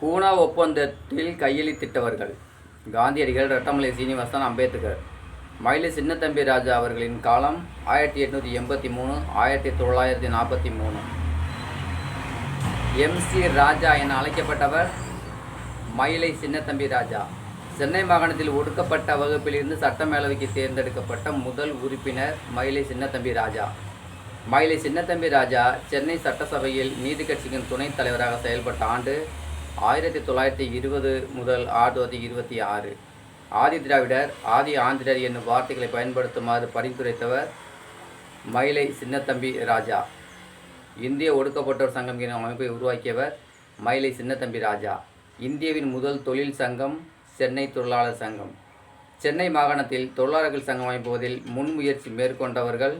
கூனா ஒப்பந்தத்தில் கையெழுத்திட்டவர்கள். காந்தியடிகள் ரட்டமலை சீனிவாசன் அம்பேத்கர். மயிலை சின்னத்தம்பி ராஜா அவர்களின் காலம் ஆயிரத்தி எட்நூற்றி எண்பத்தி மூணு ஆயிரத்தி தொள்ளாயிரத்தி நாற்பத்தி மூணு. எம்சி ராஜா என அழைக்கப்பட்டவர் மயிலை சின்னத்தம்பி ராஜா. சென்னை மாகாணத்தில் ஒடுக்கப்பட்ட வகுப்பிலிருந்து சட்டமேலவைக்கு தேர்ந்தெடுக்கப்பட்ட முதல் உறுப்பினர் மயிலை சின்னத்தம்பி ராஜா. மயிலை சின்னத்தம்பி ராஜா சென்னை சட்டசபையில் நீதி கட்சியின் துணைத் தலைவராக செயல்பட்ட ஆண்டு ஆயிரத்தி தொள்ளாயிரத்தி இருபது முதல் ஆயிரத்தி தொள்ளாயிரத்தி இருபத்தி ஆறு. ஆதி திராவிடர் ஆதி ஆந்திரர் என்னும் வார்த்தைகளை பயன்படுத்துமாறு பரிந்துரைத்தவர் மயிலை சின்னத்தம்பி ராஜா. இந்திய ஒடுக்கப்பட்டோர் சங்கம் எனும் அமைப்பை உருவாக்கியவர் மயிலை சின்னத்தம்பி ராஜா. இந்தியாவின் முதல் தொழில் சங்கம் சென்னை தொழிலாளர் சங்கம். சென்னை மாகாணத்தில் தொழிலாளர்கள் சங்கம் அமைப்பதில் முன்முயற்சி மேற்கொண்டவர்கள்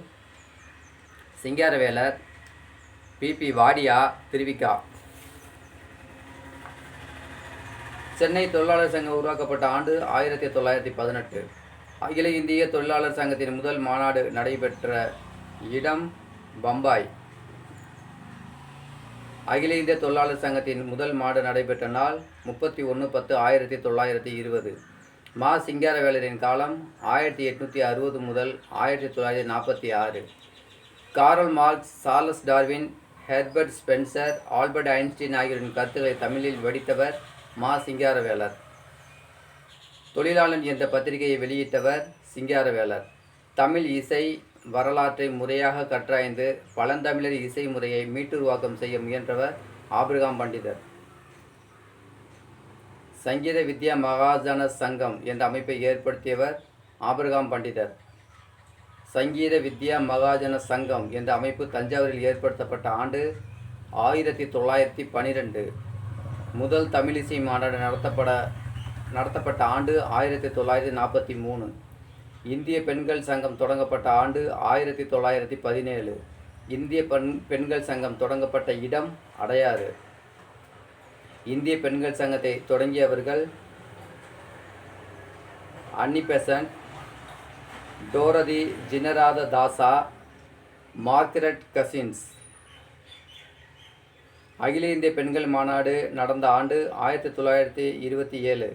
சிங்காரவேலர் பிபி வாடியா திருவிக்கா. சென்னை தொழிலாளர் சங்கம் உருவாக்கப்பட்ட ஆண்டு ஆயிரத்தி தொள்ளாயிரத்தி பதினெட்டு. அகில இந்திய தொழிலாளர் சங்கத்தின் முதல் மாநாடு நடைபெற்ற இடம் பம்பாய். அகில இந்திய தொழிலாளர் சங்கத்தின் முதல் மாடு நடைபெற்ற நாள் முப்பத்தி ஒன்று பத்து ஆயிரத்தி தொள்ளாயிரத்தி இருபது. மா. சிங்காரவேலரின் காலம் ஆயிரத்தி எட்நூற்றி அறுபது முதல் ஆயிரத்தி தொள்ளாயிரத்தி நாற்பத்தி ஆறு. Karl Marx Charles Darwin Herbert Spencer Albert Einstein ஆகியோரின் கருத்துக்களை தமிழில் வடித்தவர் மா சிங்காரவேலர். தொழிலாளன் என்ற பத்திரிகையை வெளியிட்டவர் சிங்காரவேலர். தமிழ் இசை வரலாற்றை முறையாக கற்றாய்ந்து பழந்தமிழர் இசை முறையை மீட்டுருவாக்கம் செய்ய முயன்றவர் ஆபிரகாம் பண்டிதர். சங்கீத வித்யா மகாஜன சங்கம் என்ற அமைப்பை ஏற்படுத்தியவர் ஆபிரகாம் பண்டிதர். சங்கீத வித்யா மகாஜன சங்கம் என்ற அமைப்பு தஞ்சாவூரில் ஏற்படுத்தப்பட்ட ஆண்டு ஆயிரத்தி தொள்ளாயிரத்தி பனிரெண்டு. முதல் தமிழிசை மாநாடு நடத்தப்பட நடத்தப்பட்ட ஆண்டு ஆயிரத்தி தொள்ளாயிரத்தி நாற்பத்தி மூணு. இந்திய பெண்கள் சங்கம் தொடங்கப்பட்ட ஆண்டு ஆயிரத்தி தொள்ளாயிரத்தி பதினேழு. இந்திய பெண் பெண்கள் சங்கம் தொடங்கப்பட்ட இடம் அடையாறு. இந்திய பெண்கள் சங்கத்தை தொடங்கியவர்கள் Annie Besant Dorothy Jinarajadasa Margaret Cousins. அகில இந்திய பெண்கள் மாநாடு நடந்த ஆண்டு ஆயிரத்தி தொள்ளாயிரத்தி இருபத்தி ஏழு.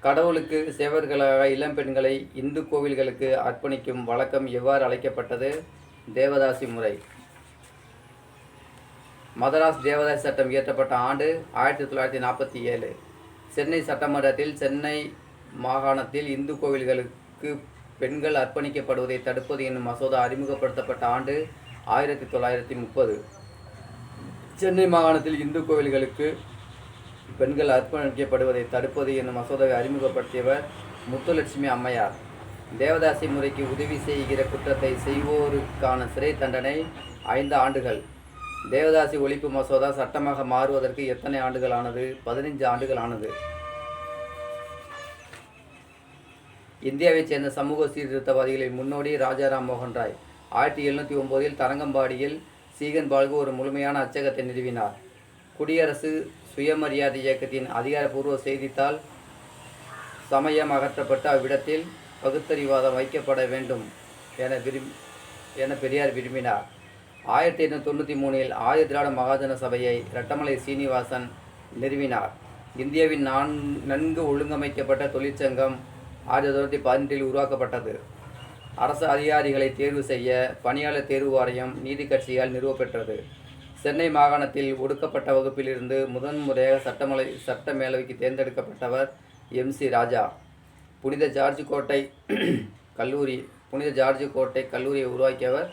கடவுளுக்கு சேவர்களாக இளம் பெண்களை இந்து கோவில்களுக்கு அர்ப்பணிக்கும் வழக்கம் எவ்வாறு அழைக்கப்பட்டது? தேவதாசி முறை. மதராஸ் தேவதாசி சட்டம் இயற்றப்பட்ட ஆண்டு ஆயிரத்தி தொள்ளாயிரத்தி நாற்பத்தி ஏழு. சென்னை சட்டமன்றத்தில் சென்னை மாகாணத்தில் இந்து கோவில்களுக்கு பெண்கள் அர்ப்பணிக்கப்படுவதை தடுப்பது என்னும் மசோதா அறிமுகப்படுத்தப்பட்ட ஆண்டு ஆயிரத்தி தொள்ளாயிரத்தி முப்பது. சென்னை மாகாணத்தில் இந்து கோவில்களுக்கு பெண்கள் அர்ப்பணிக்கப்படுவதை தடுப்பது என்னும் மசோதாவை அறிமுகப்படுத்தியவர் முத்துலட்சுமி அம்மையார். தேவதாசி முறைக்கு உதவி செய்கிற குற்றத்தை செய்வோருக்கான சிறை தண்டனை ஐந்து ஆண்டுகள். தேவதாசி ஒழிப்பு மசோதா சட்டமாக மாறுவதற்கு எத்தனை ஆண்டுகள் ஆனது பதினைஞ்சு ஆண்டுகள் ஆனது இந்தியாவைச் சேர்ந்த சமூக சீர்திருத்தவாதிகளின் முன்னோடி ராஜாராம் மோகன் ராய். ஆயிரத்தி எழுநூற்றி ஒம்போதில் தரங்கம்பாடியில் சீகன் பால்கு ஒரு முழுமையான அச்சகத்தை நிறுவினார். குடியரசு சுயமரியாதை இயக்கத்தின் அதிகாரப்பூர்வ செய்தித்தாள் சமயம் அகற்றப்பட்ட அவ்விடத்தில் பகுத்தறிவாதம் வைக்கப்பட வேண்டும் என விரும் என பெரியார் விரும்பினார். ஆயிரத்தி எண்ணூற்றி தொண்ணூற்றி மூணில் ஆதி திராவிட மகாஜன சபையை ரட்டமலை சீனிவாசன் நிறுவினார். இந்தியாவின் நான் நன்கு ஒழுங்கமைக்கப்பட்ட தொழிற்சங்கம் ஆயிரத்தி தொள்ளாயிரத்தி பதினெட்டில் உருவாக்கப்பட்டது. அரசு அதிகாரிகளை தேர்வு செய்ய பணியாளர் தேர்வு வாரியம் நீதி கட்சியால் நிறுவப்பெற்றது. சென்னை மாகாணத்தில் ஒடுக்கப்பட்ட வகுப்பிலிருந்து முதன்முறையாக சட்டமலை சட்ட மேலவைக்கு தேர்ந்தெடுக்கப்பட்டவர் எம். சி. ராஜா. புனித ஜார்ஜ் கோட்டை கல்லூரி புனித ஜார்ஜ் கோட்டை கல்லூரியை உருவாக்கியவர்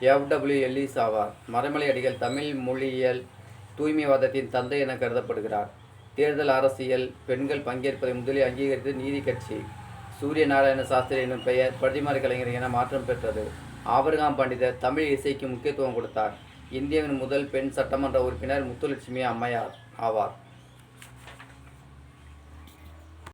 எஃப்டபிள்யூ எல்லிஸ் ஆவார். மறைமலை அடிகள் தமிழ் மொழியியல் தூய்மைவாதத்தின் தந்தை என கருதப்படுகிறார். தேர்தல் அரசியல் பெண்கள் பங்கேற்பதை முதலில் அங்கீகரித்து நீதி கட்சி சூரிய நாராயண சாஸ்திரி என்னும் பெயர் பிரதிமாரி கலைஞர் என மாற்றம் பெற்றது. ஆபர்காம் பண்டிதர் தமிழ் இசைக்கு முக்கியத்துவம் கொடுத்தார். இந்தியாவின் முதல் பெண் சட்டமன்ற உறுப்பினர் முத்துலட்சுமி அம்மையார் ஆவார்.